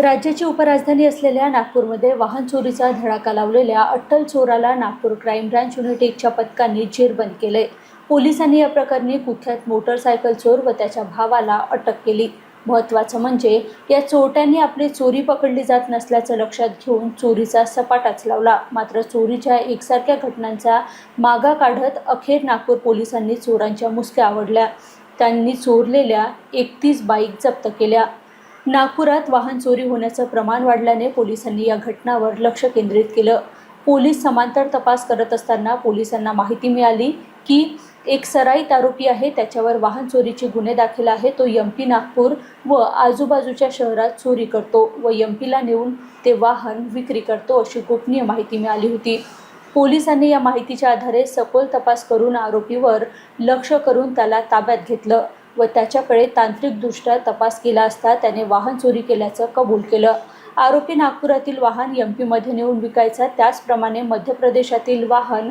राज्याची उपराजधानी असलेल्या नागपूरमध्ये वाहन चोरीचा धडाका लावलेल्या अट्टल चोराला नागपूर क्राईम ब्रांच युनिट एकच्या पथकांनी जेरबंद केले. पोलिसांनी या प्रकरणी कुख्यात मोटरसायकल चोर व त्याच्या भावाला अटक केली. महत्त्वाचं म्हणजे या चोरट्यांनी आपली चोरी पकडली जात नसल्याचं लक्षात घेऊन चोरीचा सपाटाच लावला. मात्र चोरीच्या एकसारख्या घटनांचा मागा काढत अखेर नागपूर पोलिसांनी चोरांच्या मुसक्या आवडल्या. त्यांनी चोरलेल्या एकतीस बाईक जप्त केल्या. नागपुरात वाहन चोरी होण्याचं प्रमाण वाढल्याने पोलिसांनी या घटनावर लक्ष केंद्रित केलं. पोलीस समांतर तपास करत असताना पोलिसांना माहिती मिळाली की एक सराईत आरोपी आहे. त्याच्यावर वाहन चोरीचे गुन्हे दाखल आहे तो एम पी नागपूर व आजूबाजूच्या शहरात चोरी करतो व एम पीला नेऊन ते वाहन विक्री करतो अशी गोपनीय माहिती मिळाली होती. पोलिसांनी या माहितीच्या आधारे सखोल तपास करून आरोपीवर लक्ष करून त्याला ताब्यात घेतलं. व त्याच्याकडे तांत्रिकदृष्ट्या तपास केला असता त्याने वाहन चोरी केल्याचं कबूल केलं. आरोपी नागपुरातील वाहन एम पीमध्ये नेऊन विकायचा त्याचप्रमाणे मध्य प्रदेशातील वाहन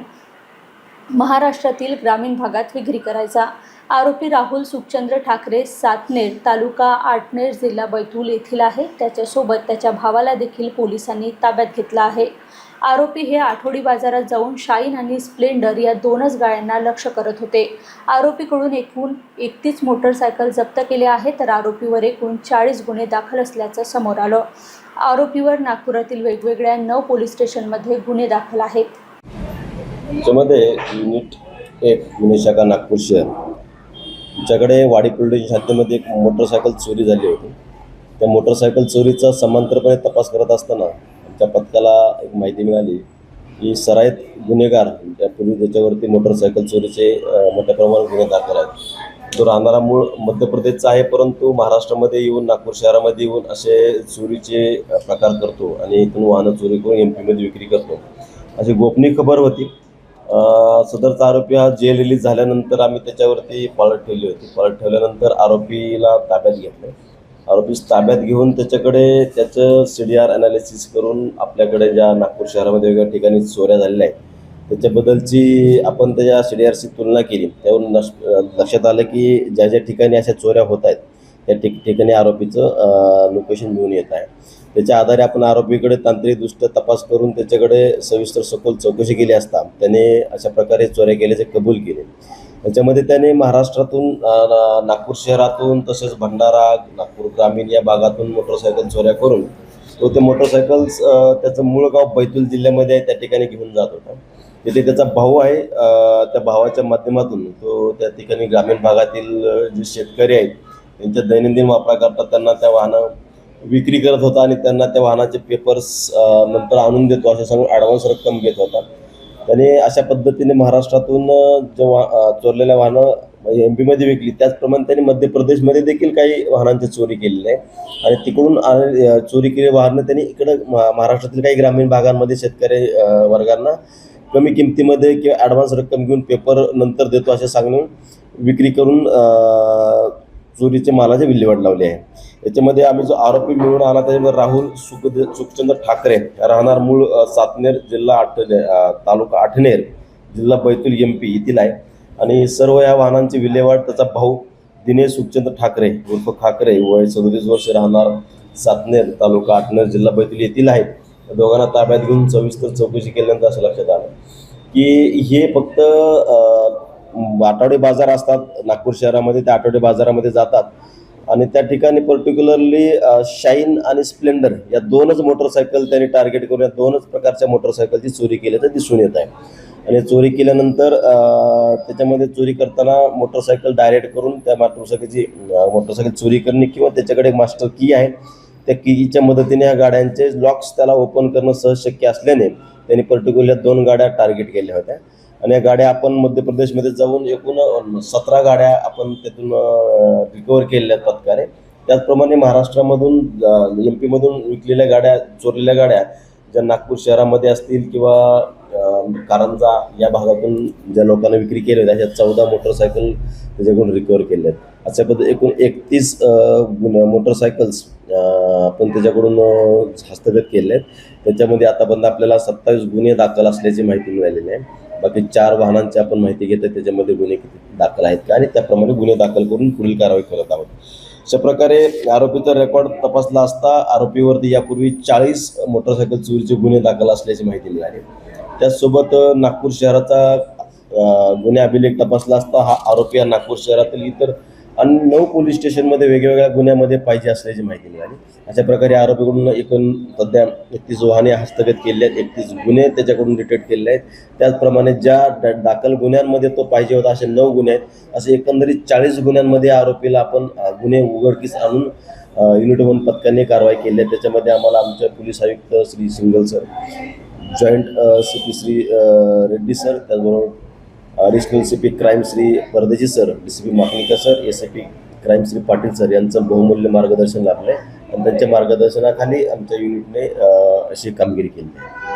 महाराष्ट्रातील ग्रामीण भागात विक्री करायचा. आरोपी राहुल सुखचंद्र ठाकरे सातनेर तालुका आटनेर जिल्हा बैतूल येथील आहे. त्याच्यासोबत त्याच्या भावाला देखील पोलिसांनी ताब्यात घेतला आहे. आरोपी हे आठवडी बाजारात जाऊन शाईन आणि स्प्लेंडर या दोनच गाड्यांना लक्ष करत होते. आरोपीकडून एकूण एकतीस मोटरसायकल जप्त केल्या आहेत तर आरोपीवर एकूण चाळीस गुन्हे दाखल असल्याचं समोर आलं. आरोपीवर नागपुरातील वेगवेगळ्या नऊ पोलीस स्टेशनमध्ये गुन्हे दाखल आहेत. त्याच्यामध्ये युनिट एक गुन्हे शाखा नागपूर शहर. ज्याकडे वाडी पोलीस हद्दीमध्ये एक मोटरसायकल चोरी झाली होती. त्या मोटरसायकल चोरीचा समांतरपणे तपास करत असताना त्या पथकाला एक माहिती मिळाली की सराईत गुन्हेगार त्यापूर्वी त्याच्यावरती मोटरसायकल चोरीचे मोठ्या प्रमाणात गुन्हे दाखल आहेत. तो राहणारा मूळ मध्य प्रदेशचा आहे परंतु महाराष्ट्रामध्ये येऊन नागपूर शहरामध्ये येऊन असे चोरीचे प्रकार करतो आणि इथून वाहनं चोरी करून एम पीमध्ये विक्री करतो. अशी गोपनीय खबर होती. सदरचा आरोपी हा जेल रिलीज झाल्यानंतर आम्ही त्याच्यावरती पाळत ठेवली होती. पाळत ठेवल्यानंतर आरोपीला ताब्यात घेतलं. आरोपीस ताब्यात घेऊन त्याच्याकडे त्याचं सी डी आर अनालिसिस करून आपल्याकडे ज्या नागपूर शहरामध्ये वेगवेगळ्या ठिकाणी चोऱ्या झालेल्या आहेत त्याच्याबद्दलची आपण त्याच्या सी डी आरची तुलना केली. त्यावरून लक्षात आलं की ज्या ज्या ठिकाणी अशा चोऱ्या होत आहेत त्या ठिक ठिकाणी आरोपीचं लोकेशन मिळून येत आहे. त्याच्या आधारे आपण आरोपीकडे तांत्रिकदृष्ट्या तपास करून त्याच्याकडे सविस्तर सखोल चौकशी केली असता त्याने अशा प्रकारे चोऱ्या केल्याचे कबूल केले. त्याच्यामध्ये त्याने महाराष्ट्रातून ना- नागपूर शहरातून तसेच भंडारा नागपूर ग्रामीण या भागातून मोटरसायकल चोऱ्या करून तो ते मोटरसायकल्स त्याचं मूळ गाव बैतूल जिल्ह्यामध्ये आहे त्या ठिकाणी घेऊन जात होता. तिथे त्याचा भाऊ आहे त्या भावाच्या माध्यमातून तो त्या ठिकाणी ग्रामीण भागातील जे शेतकरी आहेत त्यांच्या दैनंदिन वापराकरता त्यांना त्या वाहनं विक्री करत होता आणि त्यांना त्या वाहनाचे पेपर्स नंतर आणून देतो असं सांगून ॲडव्हान्स रक्कम घेत होता. त्याने अशा पद्धतीने महाराष्ट्रातून जे जो वा चोरलेल्या वाहनं म्हणजे एम पीमध्ये विकली त्याचप्रमाणे त्यांनी मध्य प्रदेशमध्ये देखील काही वाहनांची चोरी केलेली आहे. आणि तिकडून चोरी केलेली वाहनं त्यांनी इकडं महा- महाराष्ट्रातील काही ग्रामीण भागांमध्ये शेतकरी वर्गांना कमी किमतीमध्ये किंवा ॲडव्हान्स रक्कम घेऊन पेपर नंतर देतो असे सांगून विक्री करून चोरीचे मालाचे विल्हेवाट लावली आहे. याच्यामध्ये आम्ही जो आरोपी मिळून आला त्याच्यामध्ये राहुल सुख सुखचंद्र ठाकरे राहणार मूळ सातनेर जिल्हा आठ तालुका आठनेर जिल्हा बैतूल एम पी येथील आहे. आणि सर्व या वाहनांची विल्हेवाट त्याचा भाऊ दिनेश सुखचंद्र ठाकरे उर्फ ठाकरे वय सदोतीस वर्ष राहणार सातनेर तालुका आठनेर जिल्हा बैतूल येथील आहे. दोघांना ताब्यात घेऊन सविस्तर चौकशी केल्यानंतर असं लक्षात आलं की हे फक्त आठवडे बाजार असतात नागपूर शहरामध्ये त्या आठवडे बाजारामध्ये जातात. आणि त्या ठिकाणी पर्टिक्युलरली शाईन आणि स्प्लेंडर या दोनच मोटरसायकल त्यांनी टार्गेट करून या दोनच प्रकारच्या मोटरसायकलची चोरी केल्याचं दिसून येत आहे. आणि चोरी केल्यानंतर त्याच्यामध्ये चोरी करताना मोटरसायकल डायरेक्ट करून त्या मोटरसायकलची मोटरसायकल चोरी करणे किंवा त्याच्याकडे एक मास्टर की आहे. त्या कीच्या मदतीने या गाड्यांचे लॉक्स त्याला ओपन करणं सहज शक्य असल्याने त्यांनी पर्टिक्युलर दोन गाड्या टार्गेट केल्या होत्या. आणि या गाड्या आपण मध्य प्रदेशमध्ये जाऊन एकूण सतरा गाड्या आपण त्यातून रिकवर केलेल्या आहेत पथकाने. त्याचप्रमाणे महाराष्ट्रामधून एम पीमधून विकलेल्या गाड्या चोरलेल्या गाड्या ज्या नागपूर शहरामध्ये असतील किंवा कारंजा या भागातून ज्या लोकांना विक्री केली होत्या अशा चौदा मोटरसायकल त्याच्याकडून रिकवर केल्या आहेत. अशा पद्धती एकूण एकतीस मोटरसायकल्स आपण त्याच्याकडून हस्तगत केले आहेत. त्याच्यामध्ये आतापर्यंत आपल्याला सत्तावीस गुन्हे दाखल असल्याची माहिती मिळालेली आहे. बाकी चार वाहनांची आपण माहिती घेतो त्याच्यामध्ये गुन्हे किती दाखल आहेत का? आणि त्याप्रमाणे गुन्हे दाखल करून पुढील कारवाई करत आहोत. अशा प्रकारे आरोपीचा रेकॉर्ड तपासला असता आरोपीवरती यापूर्वी चाळीस मोटरसायकल चोरीचे गुन्हे दाखल असल्याची माहिती मिळाली. त्याचसोबत नागपूर शहराचा गुन्हे अभिलेख तपासला असता हा आरोपी हा नागपूर शहरातील इतर आणि नऊ पोलीस स्टेशनमध्ये वेगवेगळ्या गुन्ह्यामध्ये पाहिजे असल्याची माहिती मिळाली. अशा प्रकारे आरोपीकडून एकूण सध्या एकतीस वाहने हस्तगत केले आहेत एकतीस गुन्हे त्याच्याकडून डिटेक्ट केले आहेत. त्याचप्रमाणे ज्या दाखल गुन्ह्यांमध्ये तो पाहिजे होता असे नऊ गुन्हे आहेत. असे एकंदरीत चाळीस गुन्ह्यांमध्ये आरोपीला आपण गुन्हे उघडकीस आणून युनिट वन पथकाने कारवाई केली आहे. त्याच्यामध्ये आम्हाला आमचे पोलीस आयुक्त Shri Singal sir joint C P Shri Reddy sir त्याचबरोबर additional C P crime Shri Pardeshi sir D C P Makanikar sir S P crime Shri Patil sir यांचं बहुमूल्य मार्गदर्शन लाभलं आहे आणि त्यांच्या मार्गदर्शनाखाली आमच्या युनिटने अशी कामगिरी केली आहे.